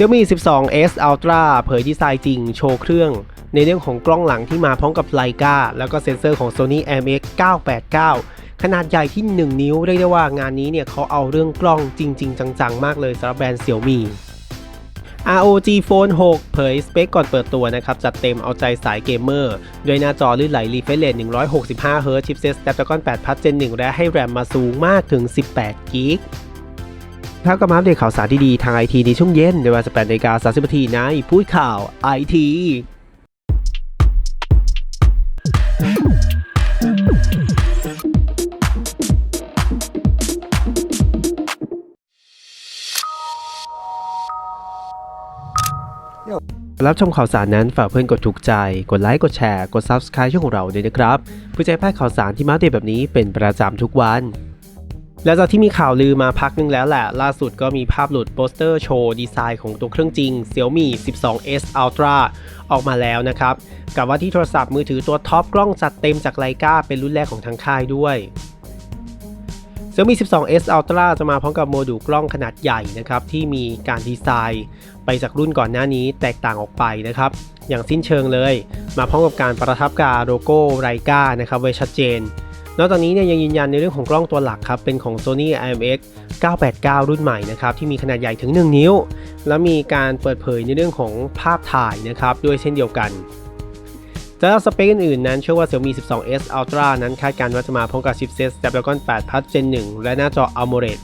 Xiaomi 12s Ultra เผยดีไซน์จริง โชว์เครื่อง ในเรื่องของกล้องหลังที่มาพร้อมกับไลกาแล้วก็เซ็นเซอร์ของ Sony IMX 989 ขนาดใหญ่ที่ 1 นิ้ว เรียกได้ว่างานนี้เนี่ยเขาเอาเรื่องกล้องจริง ๆ จัง ๆ มากเลยสำหรับแบรนด์ Xiaomi ROG Phone 6 เผยสเปคก่อนเปิดตัวนะครับ จัดเต็มเอาใจสายเกมเมอร์ ด้วยหน้าจอลื่นไหล refresh rate 165 Hz ชิปเซต Snapdragon 8 Plus Gen 1 และให้แรมมาสูงมากถึง 18กิก ครับก็มาอัปเดตข่าวสารดีๆทางไอทีในช่วงเย็นในเวลา18นาฬิกา30นาทีในพูดข่าวไอทีรับชมข่าวสารนั้นฝากเพื่อนกดถูกใจ กดไลค์ กดแชร์ กด Subscribe ช่องของเราด้วยนะครับ เพื่อจะให้พลาดข่าวสารที่มาเดตแบบนี้เป็นประจำทุกวัน และจากที่มีข่าวลือมาพักนึงแล้วแหละ ล่าสุดก็มีภาพหลุดโปสเตอร์โชว์ดีไซน์ของตัวเครื่องจริง Xiaomi 12s Ultra ออกมาแล้วนะครับ กับว่าที่โทรศัพท์มือถือตัวท็อปกล้องจัดเต็มจากไลกาเป็นรุ่นแรกของทางค่ายด้วย Xiaomi 12s Ultra จะมาพร้อมกับโมดูลกล้องขนาดใหญ่นะครับ ที่มีการดีไซน์ ไปจากรุ่นก่อนหน้านี้แตกต่างออกไปนะครับ อย่างสิ้นเชิงเลย มาพร้อมกับการประทับกาโลโก้ไรกานะครับไว้ชัดเจน นอกจากนี้เนี่ยยังยืนยันในเรื่องของกล้องตัวหลักครับ เป็นของ Sony IMX 989 รุ่นใหม่นะครับ ที่มีขนาดใหญ่ถึง 1 นิ้ว และมีการเปิดเผยในเรื่องของภาพถ่ายนะครับ ด้วยเช่นเดียวกันสำหรับสเปคอื่นๆ นั้นเชื่อว่า Xiaomi 12s Ultra นั้นคาดการณ์ว่าจะมาพร้อมกับชิปเซต Snapdragon 8 Plus Gen 1 และหน้าจอ AMOLED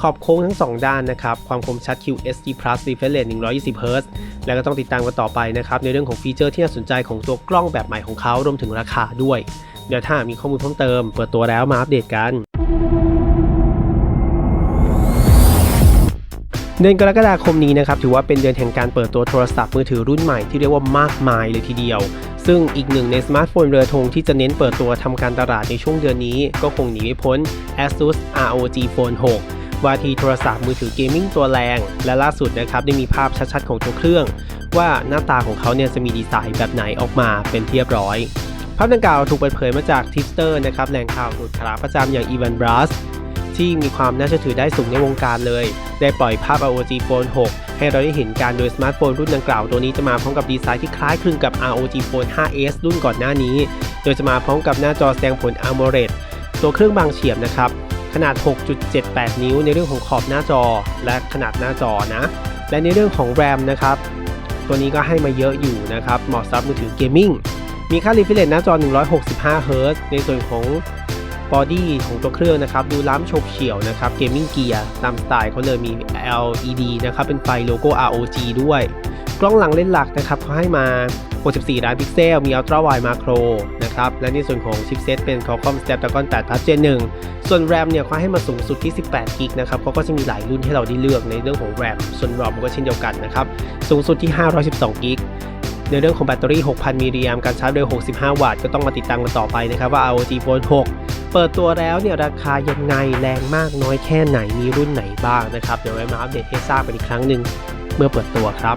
ขอบโค้งทั้ง 2 ด้านนะครับ ความคมชัด QHD Plus refresh rate 120 Hz แล้วก็ต้องติดตามกันต่อไปนะครับ ในเรื่องของฟีเจอร์ที่น่าสนใจของตัวกล้องแบบใหม่ของเขารวมถึงราคาด้วย เดี๋ยวถ้ามีข้อมูลเพิ่มเติม เปิดตัวแล้วมาอัปเดตกันเดือนกรกฎาคมนี้นะครับถือว่าเป็นเดือนแห่งการเปิดตัวโทรศัพท์มือถือรุ่นใหม่ที่เรียกว่ามากมายเลยทีเดียว ซึ่งอีกหนึ่งในสมาร์ทโฟนเรือธงที่จะเน้นเปิดตัวทำการตลาดในช่วงเดือนนี้ ก็คงหนีไม่พ้น ASUS ROG Phone 6วาทีโทรศัพท์มือถือเกมมิ่งตัวแรง และล่าสุดนะครับได้มีภาพชัดๆของตัวเครื่อง ว่าหน้าตาของเขาเนี่ยจะมีดีไซน์แบบไหนออกมาเป็นเรียบร้อย ภาพดังกล่าวถูกเปิดเผยมาจากทิสเตอร์นะครับแหล่งข่าวสุดขาประจำอย่างอีวานบรัสที่มีความน่าเชื่อถือได้สูงในวงการเลย ได้ปล่อยภาพ ROG Phone 6 ให้เราได้เห็นการโดยสมาร์ทโฟนรุ่นดังกล่าวตัวนี้จะมาพร้อมกับดีไซน์ที่คล้ายคลึงกับ ROG Phone 5s รุ่นก่อนหน้านี้ โดยจะมาพร้อมกับหน้าจอแสดงผล AMOLED ตัวเครื่องบางเฉียบนะครับ ขนาด 6.78 นิ้วในเรื่องของขอบหน้าจอและขนาดหน้าจอนะ และในเรื่องของ RAM นะครับ ตัวนี้ก็ให้มาเยอะอยู่นะครับ เหมาะสำหรับมือถือเกมมิ่ง มีค่า refresh rate หน้าจอ 165 Hz ในส่วนของบอดี้ของตัวเครื่องนะครับ ดูล้ำฉบเฉี่ยวนะครับเกมมิ่งเกียร์ตามสไตล์เขาเลยมี LED นะครับ เป็นไฟโลโก้ ROG ด้วย กล้องหลังเลนส์หลักนะครับเขาให้มา 64 ล้านพิกเซล มี Ultra Wide Macro นะครับ และในส่วนของชิปเซตเป็น Qualcomm Snapdragon 8 Plus Gen 1 ส่วน RAM เนี่ยเขาให้มาสูงสุดที่ 18 กิกนะครับเขาก็จะมีหลายรุ่นให้เราได้เลือกในเรื่องของ RAM ส่วน ROM ก็เช่นเดียวกันนะครับ สูงสุดที่ 512 กิก ในเรื่องของแบตเตอรี่ 6,000 มิลลิแอมป์การชาร์จเร็ว 65 วัตต์ ก็ต้องมาติดตามกันต่อไปนะครับว่า ROG Phone 6 เปิดตัวแล้วเนี่ยราคายังไงแรงมากน้อยแค่ไหนมีรุ่นไหนบ้างนะครับ เดี๋ยวไว้มาอัปเดตให้ทราบกันอีกครั้งหนึ่งเมื่อเปิดตัวครับ